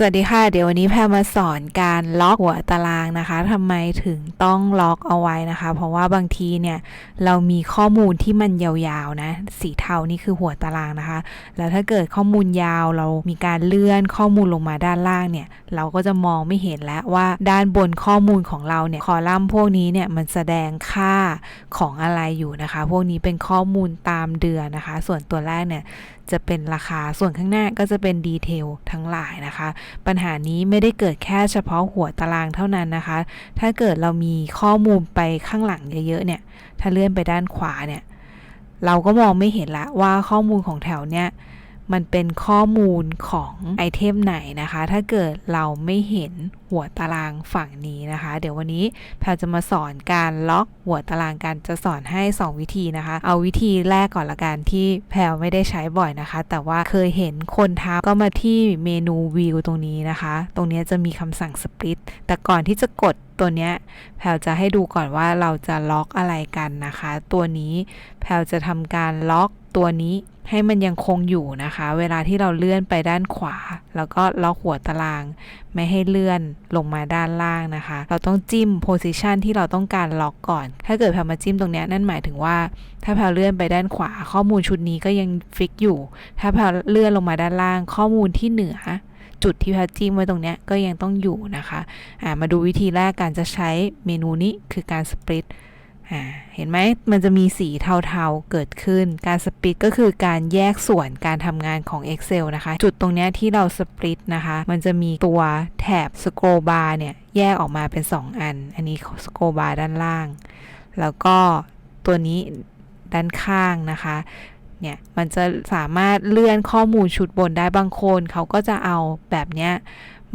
สวัสดีค่ะ เดี๋ยววันนี้แพรมาสอนการล็อกหัวตารางนะคะทำไมถึงต้องล็อกเอาไว้นะคะ เพราะว่าบางทีเนี่ยเรามีข้อมูลที่มันยาวๆนะ สีเทานี่คือหัวตารางนะคะ แล้วถ้าเกิดข้อมูลยาวเรามีการเลื่อนข้อมูลลงมาด้านล่างเนี่ย เราก็จะมองไม่เห็นแล้วว่าด้านบนข้อมูลของเราเนี่ยคอลัมน์พวกนี้เนี่ยมันแสดงค่าของอะไรอยู่นะคะ พวกนี้เป็นข้อมูลตามเดือนนะคะ ส่วนตัวแรกเนี่ยจะเป็นราคาส่วนข้างหน้าก็จะเป็นดีเทลทั้งหลายนะคะปัญหานี้ไม่ได้เกิดแค่เฉพาะหัวตารางเท่านั้นนะคะ ถ้าเกิดเรามีข้อมูลไปข้างหลังเยอะๆเนี่ย ถ้าเลื่อนไปด้านขวาเนี่ย เราก็มองไม่เห็นละว่าข้อมูลของแถวเนี่ย มันเป็นข้อมูลของไอเทมไหนนะคะ ถ้าเกิดเราไม่เห็นหัวตารางฝั่งนี้นะคะ เดี๋ยววันนี้แพรจะมาสอนการล็อกหัวตารางกันจะสอนให้ 2 วิธีนะคะ เอาวิธีแรกก่อนละกันที่แพรไม่ได้ใช้บ่อยนะคะ แต่ว่าเคยเห็นคนทำก็มาที่เมนูวิวตรงนี้นะคะ ตรงนี้จะมีคำสั่งสปริตแต่ก่อนที่จะกดตัวเนี้ยแพลจะให้ดูก่อนว่าเราจะล็อกอะไรกันนะคะ ตัวนี้แพลจะทำการล็อกตัวนี้ ให้มันยังคงอยู่นะคะ เวลาที่เราเลื่อนไปด้านขวา แล้วก็ล็อกหัวตาราง ไม่ให้เลื่อนลงมาด้านล่างนะคะ เราต้องจิ้มโพซิชันที่เราต้องการล็อกก่อน ถ้าเกิดแพลมาจิ้มตรงนี้นั่นหมายถึงว่า ถ้าแพลเลื่อนไปด้านขวา ข้อมูลชุดนี้ก็ยังฟิกอยู่ ถ้าแพลเลื่อนลงมาด้านล่าง ข้อมูลที่เหนือจุดที่แพลจิ้มไว้ตรงนี้ก็ยังต้องอยู่นะคะ มาดูวิธีแรกการจะใช้เมนูนี้คือการสปริต เห็นไหมมันจะมีสีเทาๆเกิดขึ้น การสปริตก็คือการแยกส่วนการทำงานของ Excel นะคะ จุดตรงนี้ที่เราสปริตนะคะ มันจะมีตัวแถบสโครบาร์เนี่ย แยกออกมาเป็น 2 อัน อันนี้สโครบาร์ด้านล่าง แล้วก็ตัวนี้ด้านข้างนะคะเนี่ย มันจะสามารถเลื่อนข้อมูลชุดบนได้บางคนเขาก็จะเอาแบบเนี้ย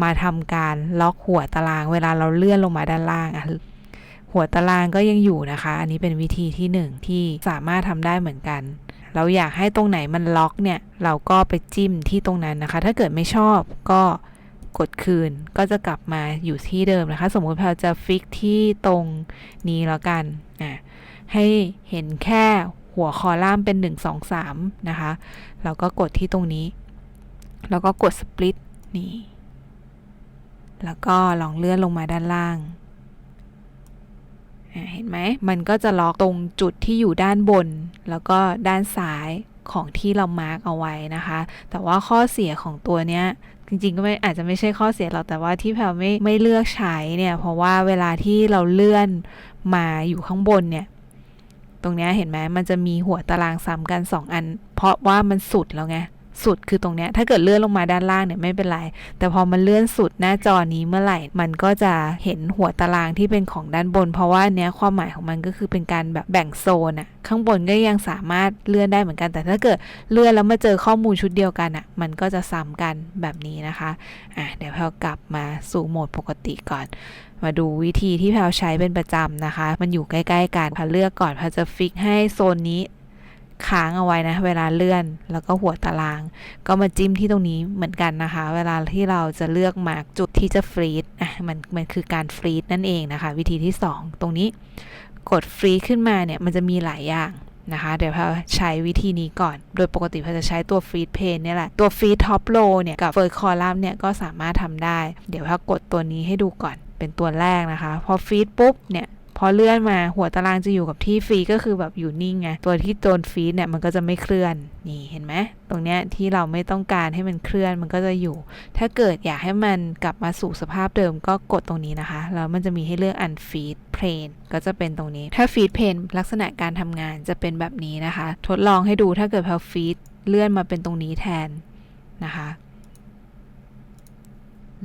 มาทำการล็อกหัวตาราง เวลาเราเลื่อนลงมาด้านล่างอะ หัวตารางก็ยังอยู่นะคะ อันนี้เป็นวิธีที่หนึ่งที่สามารถทำได้เหมือนกัน เราอยากให้ตรงไหนมันล็อกเนี่ย เราก็ไปจิ้มที่ตรงนั้นนะคะ ถ้าเกิดไม่ชอบก็กดคืนก็จะกลับมาอยู่ที่เดิมนะคะ สมมุติเราจะฟิกที่ตรงนี้แล้วกันอะให้เห็นแค่หัวคอลัมน์เป็น 1 2 3 นะคะ เราก็กดที่ตรงนี้ แล้วก็กด split นี่ แล้วก็ลองเลื่อนลงมาด้านล่าง เห็นไหม มันก็จะล็อกตรงจุดที่อยู่ด้านบน แล้วก็ด้านซ้ายของที่เรามาร์กเอาไว้นะคะ แต่ว่าข้อเสียของตัวเนี้ยจริงๆก็ไม่อาจจะไม่ใช่ข้อเสียหรอกแต่ว่าที่แพลไม่ไม่เลือกใช้เนี่ยเพราะว่าเวลาที่เราเลื่อนมาอยู่ข้างบนเนี่ยตรงนี้เห็นไหมมันจะมีหัวตารางซ้ำกัน 2 อัน เพราะว่ามันสุดแล้วไง สุดคือตรงเนี้ยถ้าเกิดเลื่อนลงมาด้านล่างเนี่ยไม่เป็นไร แต่พอมันเลื่อนสุดหน้าจอนี้เมื่อไหร่ มันก็จะเห็นหัวตารางที่เป็นของด้านบน เพราะว่าเนี้ยความหมายของมันก็คือเป็นการแบบแบ่งโซนอะข้างบนก็ยังสามารถเลื่อนได้เหมือนกัน แต่ถ้าเกิดเลื่อนแล้วมาเจอข้อมูลชุดเดียวกันอะมันก็จะซ้ำกันแบบนี้นะคะอะเดี๋ยวแพลกลับมาสู่โหมดปกติก่อน มาดูวิธีที่แพลใช้เป็นประจำนะคะ มันอยู่ใกล้ ๆกันแพลเลือกก่อนแพลจะฟิกให้โซนนี้ ค้างเอาไว้นะ เวลาเลื่อนแล้วก็หัวตาราง ก็มาจิ้มที่ตรงนี้เหมือนกันนะคะ เวลาที่เราจะเลือกมาร์กจุดที่จะฟรีดอะมันมันคือการฟรีดนั่นเองนะคะ วิธีที่ 2 ตรงนี้กดฟรีดขึ้นมาเนี่ยมันจะมีหลายอย่างนะคะ เดี๋ยวแพลใช้วิธีนี้ก่อน โดยปกติแพลจะใช้ตัวฟีดเพนเนี่ยแหละ ตัวฟีดท็อปโลเนี่ยกับเฟิร์สคอลัมน์เนี่ยก็สามารถทำได้ เดี๋ยวพลกดตัวนี้ให้ดูก่อนเป็นตัวแรกนะคะ พอฟีดปุ๊บเนี่ย พอเลื่อนมาหัวตารางจะอยู่กับที่ฟรีก็คือแบบอยู่นิ่งไงตัวที่โดนฟีดเนี่ยมันก็จะไม่เคลื่อนนี่เห็นไหมตรงเนี้ยที่เราไม่ต้องการให้มันเคลื่อนมันก็จะอยู่ ถ้าเกิดอยากให้มันกลับมาสู่สภาพเดิมก็กดตรงนี้นะคะแล้วมันจะมีให้เลือก unfeed plane ก็จะเป็นตรงนี้ ถ้า feed plane ลักษณะการทำงานจะเป็นแบบนี้นะคะ ทดลองให้ดูถ้าเกิดพอ feed เลื่อนมาเป็นตรงนี้แทนนะคะ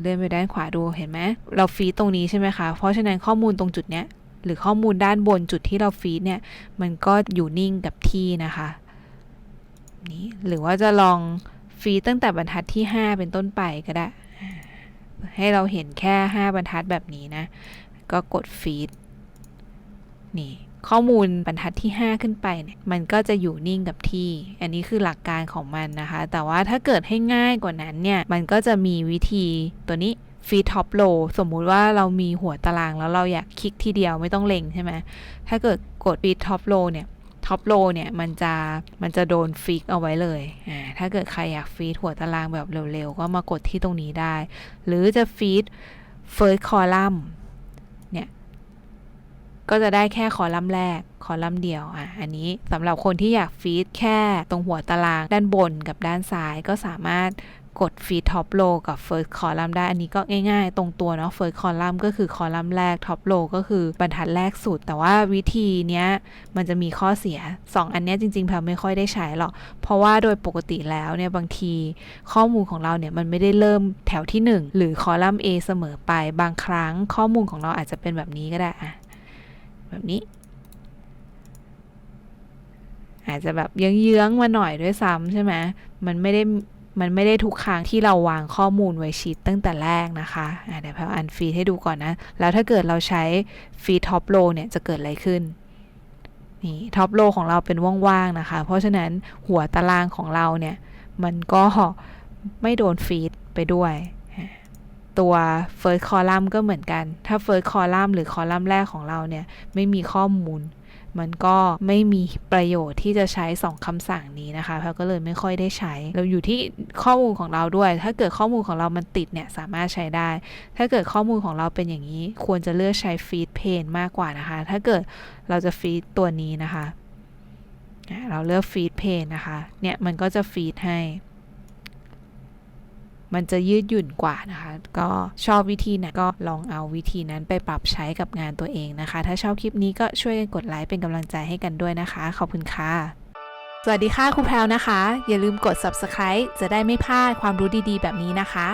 เลื่อนไปด้านขวาดูเห็นไหมเราฟีดตรงนี้ใช่ไหมคะ เพราะฉะนั้นข้อมูลตรงจุดเนี้ย หรือข้อมูลด้านบนจุดที่เราฟีดเนี่ย มันก็อยู่นิ่งกับที่นะคะนี่หรือว่าจะลองฟีดตั้งแต่บรรทัดที่ 5 เป็นต้นไปก็ได้ ให้เราเห็นแค่ 5 บรรทัดแบบนี้นะ ก็กดฟีดนี่ข้อมูลบรรทัดที่ 5 ขึ้นไปเนี่ยมันก็จะอยู่นิ่งกับที่ อันนี้คือหลักการของมันนะคะ แต่ว่าถ้าเกิดให้ง่ายกว่านั้นเนี่ย มันก็จะมีวิธีตัวนี้ ฟีดท็อปโลสมมุติว่าเรามีหัวตารางแล้วเราอยากคลิกทีเดียวไม่ต้องเล็งใช่ไหมถ้าเกิดกดฟีดท็อปโลเนี่ยท็อปโลเนี่ยมันจะมันจะโดนฟิกเอาไว้เลยอ่าถ้าเกิดใครอยากฟีดหัวตารางแบบเร็วๆ ก็มากดที่ตรงนี้ได้ หรือจะฟีด first column เนี่ยก็จะได้แค่คอลัมน์แรกคอลัมน์เดียวอะอันนี้สำหรับคนที่อยากฟีดแค่ตรงหัวตารางด้านบนกับด้านซ้ายก็สามารถ กดฟีดท็อปโลกับ first column ได้ อันนี้ก็ง่ายๆ ตรงตัวเนาะ first column ก็คือคอลัมน์แรก top row ก็คือบรรทัดแรกสุด แต่ว่าวิธีเนี้ยมันจะมีข้อเสีย 2 อันเนี้ยจริงๆแพลไม่ค่อยได้ใช้หรอก เพราะว่าโดยปกติแล้วเนี่ยบางทีข้อมูลของเราเนี่ยมันไม่ได้เริ่มแถวที่ 1 หรือคอลัมน์ A เสมอไป บางครั้งข้อมูลของเราอาจจะเป็นแบบนี้ก็ได้อะแบบนี้อาจจะแบบเยื้องๆมาหน่อยด้วยซ้ำใช่ไหมมันไม่ได้ มันไม่ได้ทุกครั้งที่เราวางข้อมูลไว้ชีตตั้งแต่แรกนะคะอะเดี๋ยวพอันฟีดให้ดูก่อนนะ แล้วถ้าเกิดเราใช้ฟีดท็อปโลเนี่ยจะเกิดอะไรขึ้นนี่ท็อปโลของเราเป็นว่างๆนะคะ เพราะฉะนั้นหัวตารางของเราเนี่ย มันก็ไม่โดนฟีดไปด้วยตัว first column ก็เหมือนกัน ถ้า first column หรือ column แรกของเราเนี่ย ไม่มีข้อมูล มันก็ไม่มีประโยชน์ที่จะใช้ 2คำสั่งนี้นะคะแพลก็เลยไม่ค่อยได้ใช้ เราอยู่ที่ข้อมูลของเราด้วย ถ้าเกิดข้อมูลของเรามันติดเนี่ยสามารถใช้ได้ ถ้าเกิดข้อมูลของเราเป็นอย่างนี้ ควรจะเลือกใช้ feed pane มากกว่านะคะ ถ้าเกิดเราจะ feed ตัวนี้นะคะ เราเลือก feed pane นะคะ เนี่ยมันก็จะ feed ให้ มันจะยืดหยุ่นกว่านะคะ ก็ชอบวิธีไหนก็ลองเอาวิธีนั้นไปปรับใช้กับงานตัวเองนะคะ ถ้าชอบคลิปนี้ก็ช่วยกันกดไลค์เป็นกำลังใจให้กันด้วยนะคะ ขอบคุณค่ะ สวัสดีค่ะครูแพรวนะคะ อย่าลืมกด subscribe จะได้ไม่พลาดความรู้ดีๆ แบบนี้นะคะ